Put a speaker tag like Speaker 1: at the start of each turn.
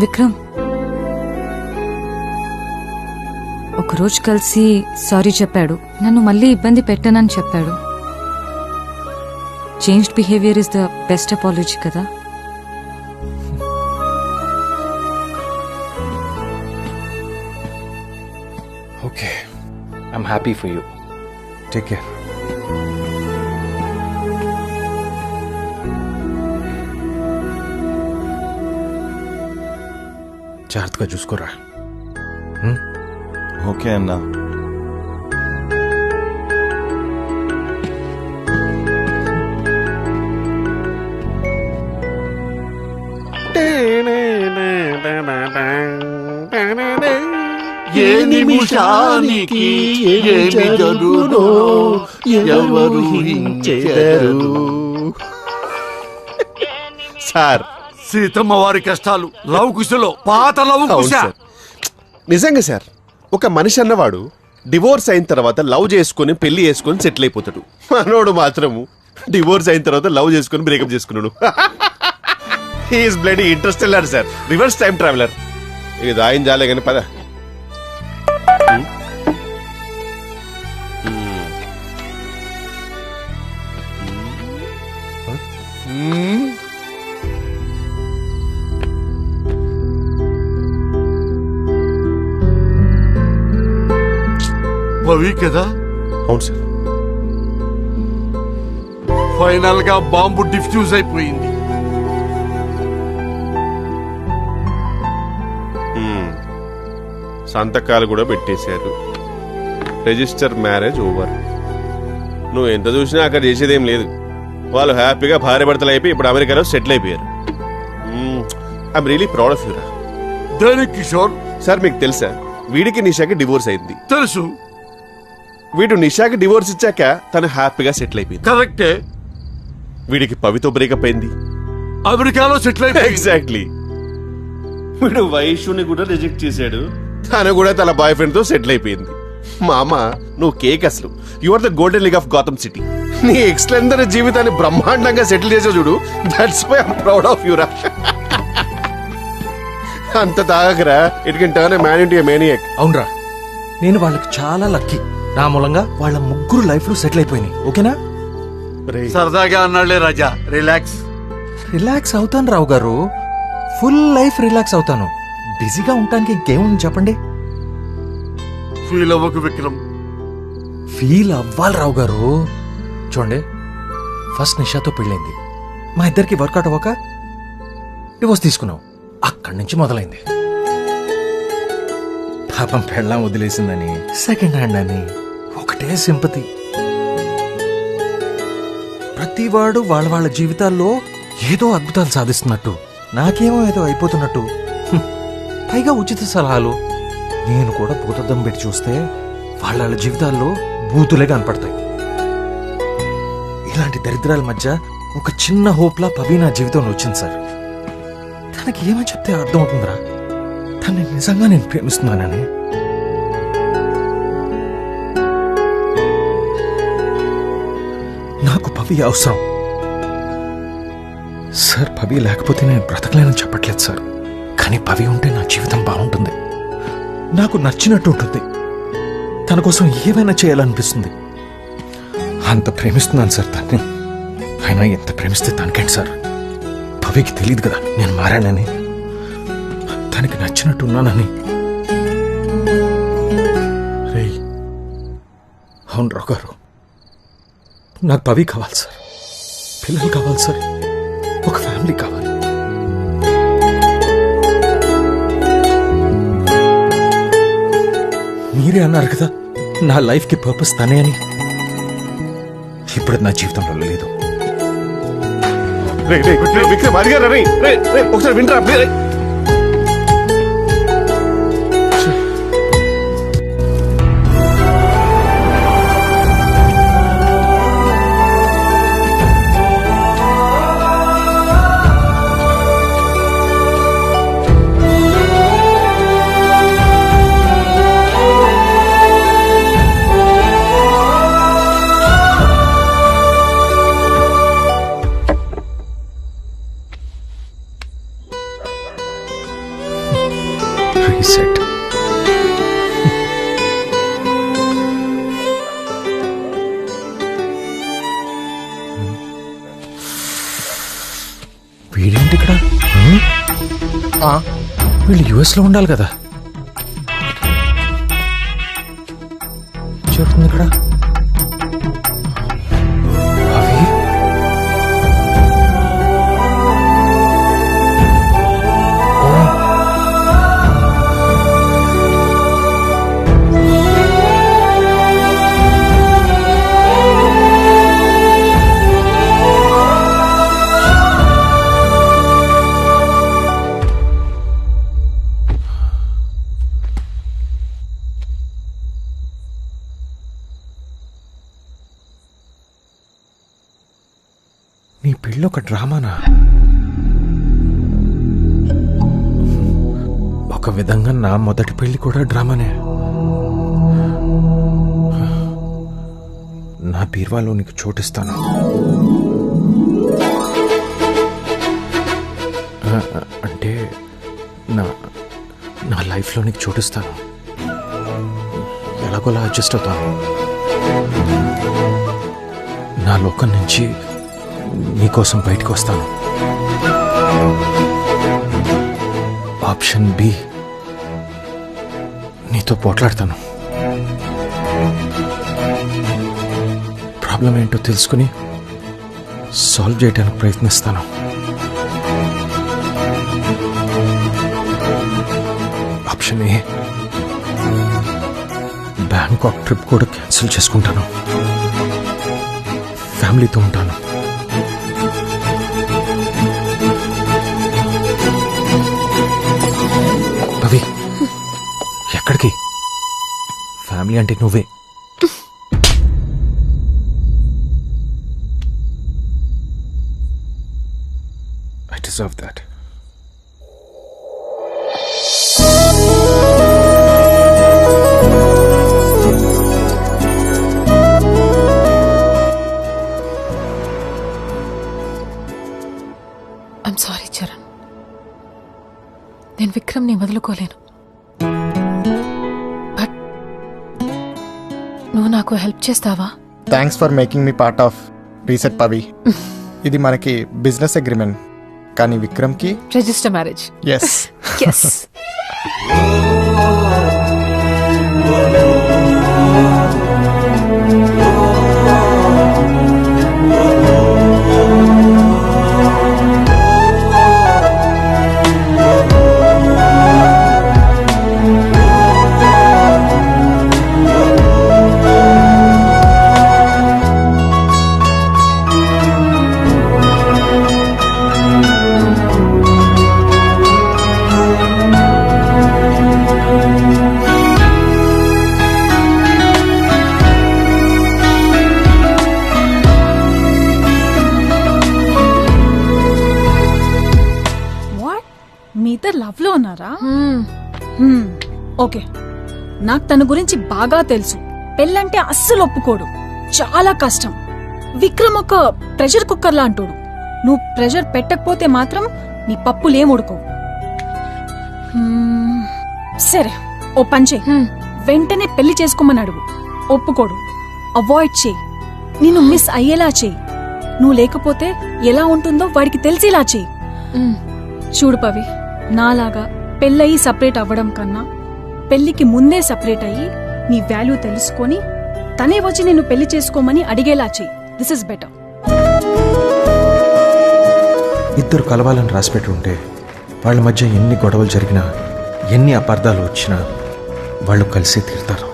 Speaker 1: విక్రమ్. ఒకరోజు కలిసి సారీ చెప్పాడు. నన్ను మళ్ళీ ఇబ్బంది పెట్టనని చెప్పాడు. Changed behaviour is the best apology కదా?
Speaker 2: Okay I'm happy for you take care జాగ్రత్తగా చూసుకోరా.
Speaker 3: ఓకే అన్నా.
Speaker 4: ఏ నిమిషానికి ఏమి జరుగునో ఎవరు
Speaker 3: సార్
Speaker 4: సీతమ్మ వారి కష్టాలు. లవ్ కుశలో పాత లవ్ కుశ.
Speaker 3: సార్. నిజంగా సార్ ఒక మనిషి అన్నవాడు డివోర్స్ అయిన తర్వాత లవ్ చేసుకొని పెళ్ళి చేసుకొని సెటిల్ అయిపోతాడు. మనోడు మాత్రము డివోర్స్ అయిన తర్వాత లవ్ చేసుకొని బ్రేకప్ చేసుకున్నాడు. హీఈస్ బ్లడ్ ఇంట్రెస్ట్ వెళ్ళారు సార్ రివర్స్ టైం ట్రావెలర్ ఇది ఆయన జాలే కానీ పద.
Speaker 4: పవి కదా?
Speaker 3: అవును సార్.
Speaker 4: ఫైనల్గా బాంబు డిఫ్యూజ్ అయిపోయింది.
Speaker 3: సంతకాలు కూడా పెట్టేశారు. Register marriage over. నువ్వు ఎంత చూసినా అక్కడ చేసేదేం లేదు. వాళ్ళు హ్యాపీగా భార్య భర్తలు అయిపోయి ఇప్పుడు అమెరికాలో సెటిల్ అయిపోయారు. ఐఎమ్ రియలీ ప్రౌడ్ ఆఫ్ యూరా
Speaker 4: కిషోర్?
Speaker 3: సార్ మీకు తెలుసా? వీడికి నిషాకి డివోర్స్ అయింది.
Speaker 4: తెలుసు.
Speaker 3: వీడు నిషాకి డివోర్స్ ఇచ్చాక తను హ్యాపీగా సెటిల్ అయిపోయింది.
Speaker 4: కరెక్టే.
Speaker 3: వీడికి పవితో బ్రేకప్ అయింది.
Speaker 4: అమెరికాలో సెటిల్ అయిపోయింది.
Speaker 3: ఎగ్జాక్ట్లీ వీడు వైషుని కూడా రిజెక్ట్ చేశాడు. తను కూడా తన బాయ్ ఫ్రెండ్తో సెటిల్ అయిపోయింది. మామ నువ్వు కేక్ అసలు. You are the golden league of Gotham city నీ ఎక్స్లెందర్ జీవితాన్ని బ్రహ్మాండంగా సెటిల్ చేసావు చూడు. That's why I'm proud of యూరా అంత తాగకరా. It can turn man into maniac
Speaker 2: అవునరా. నేను వాళ్ళకి చాలా లక్కీ నా మూలంగా వాళ్ళ ముగ్గురు లైఫ్లు సెటిల్ అయిపోయినాయి. ఓకేనా?
Speaker 4: సరదాగా అన్నాళ్ళే రాజా. రిలాక్స్
Speaker 2: రిలాక్స్ అవుతాను రావు గారు. ఫుల్ లైఫ్ రిలాక్స్ అవుతాను. బిజీగా ఉండటానికి ఇంకేముంది చెప్పండి?
Speaker 4: ఫీల్ అవ్వకు విక్రమ్.
Speaker 2: ఫీల్ అవ్వాలి రావు గారు. చూడండి ఫస్ట్ నిషాతో పెళ్ళైంది. మా ఇద్దరికి వర్కౌట్ అవ్వక డివోర్స్ తీసుకున్నాం. అక్కడి నుంచి మొదలైంది. పాపం పెళ్ళం వదిలేసిందని సెకండ్ హ్యాండ్ అని ఒకటే సింపతి. ప్రతివాడు వాళ్ళ వాళ్ళ జీవితాల్లో ఏదో అద్భుతాలు సాధిస్తున్నట్టు నాకేమో ఏదో అయిపోతున్నట్టు. పైగా ఉచిత సలహాలు. నేను కూడా భూతద్దం పెట్టి చూస్తే వాళ్ళ వాళ్ళ జీవితాల్లో బూతులే కనపడతాయి. ఇలాంటి దరిద్రాల మధ్య ఒక చిన్న హోప్లా పవి నా జీవితంలో వచ్చింది సార్. తనకి ఏమని చెప్తే అర్థమవుతుందిరా? తనని నిజంగా నేను ప్రేమిస్తున్నానని. నాకు అవసరం. సార్ పవి లేకపోతే నేను బ్రతకలేనని చెప్పట్లేదు సార్. కానీ పవి ఉంటే నా జీవితం బాగుంటుంది. నాకు నచ్చినట్టు ఉంటుంది. తన కోసం ఏమైనా చేయాలనిపిస్తుంది. అంత ప్రేమిస్తున్నాను సార్ తన్ని. అయినా ఎంత ప్రేమిస్తే తనకేంటి సార్? పవికి తెలియదు కదా నేను మారానని. తనకి నచ్చినట్టు ఉన్నానని. అవును రావు గారు. నాకు పవి కావాలి సార్ పిల్లలు కావాలి సార్ ఒక ఫ్యామిలీ కావాలి మీరే అన్నారు కదా నా లైఫ్కి పర్పస్ తనే అని. ఇప్పుడు నా జీవితంలో లేదు.
Speaker 3: రే, రే, విక్రమ్ అడిగారా రే రే, రే, ఒకసారి వినరా he said.
Speaker 2: వీడేంటి ఇక్కడ? వీళ్ళు యుఎస్లో ఉండాలి కదా. జరుగుతుంది ఇక్కడ? నీ పెళ్ళి ఒక డ్రామానా? ఒక విధంగా నా మొదటి పెళ్ళి కూడా డ్రామానే. నా బీర్వాలో నీకు చోటిస్తాను. అంటే నా నా లైఫ్లో నీకు చోటిస్తాను. ఎలాగోలా అడ్జస్ట్ అవుతాను. నా లోకం నుంచి నీకోసం బయటకు వస్తాను. ఆప్షన్ బి నీతో పోట్లాడతాను. ప్రాబ్లం ఏంటో తెలుసుకుని సాల్వ్ చేయడానికి ప్రయత్నిస్తాను. ఆప్షన్ ఏ బ్యాంకాక్ ట్రిప్ కూడా క్యాన్సిల్ చేసుకుంటాను. ఫ్యామిలీతో ఉంటాను. ఫ్యామిలీ అంటే నువ్వే. ఐ డిజర్వ్ దాట్
Speaker 5: నువ్వు నాకు హెల్ప్ చేస్తావా?
Speaker 6: Thanks for making me part of reset Pavi ఇది మనకి బిజినెస్ అగ్రిమెంట్ కానీ విక్రమ్కి
Speaker 5: register marriage
Speaker 6: yes
Speaker 5: yes
Speaker 7: what మీ ఇద్దరు లవ్లో ఉన్నారా? హ్మ్, ఓకే. నాకు తన గురించి బాగా తెలుసు. పెళ్ళంటే అస్సలు ఒప్పుకోడు. చాలా కష్టం. విక్రమ్ ఒక ప్రెషర్ కుక్కర్ లాంటోడు నువ్వు ప్రెషర్ పెట్టకపోతే మాత్రం నీ పప్పులేం ఉడకవు హ్మ్, సరే ఓ పంచే వెంటనే పెళ్ళి చేసుకోమని అడుగు. ఒప్పుకోడు. అవాయిడ్ చేయి. నిన్ను మిస్ అయ్యేలా చేయి. నువ్వు లేకపోతే ఎలా ఉంటుందో వాడికి తెలిసేలా చేయి. చూడు పవి నాలాగా పెళ్ళయి సపరేట్ అవ్వడం కన్నా పెళ్ళికి ముందే సపరేట్ అయ్యి నీ వాల్యూ తెలుసుకొని తనే వచ్చి నేను పెళ్ళి చేసుకోమని అడిగేలా చెయ్యి. దిస్ ఇస్ బెటర్
Speaker 2: ఇద్దరు కలవాలని రాసిపెట్టి ఉంటే వాళ్ళ మధ్య ఎన్ని గొడవలు జరిగినా ఎన్ని అపార్థాలు వచ్చినా వాళ్ళు కలిసి తీరుతారు.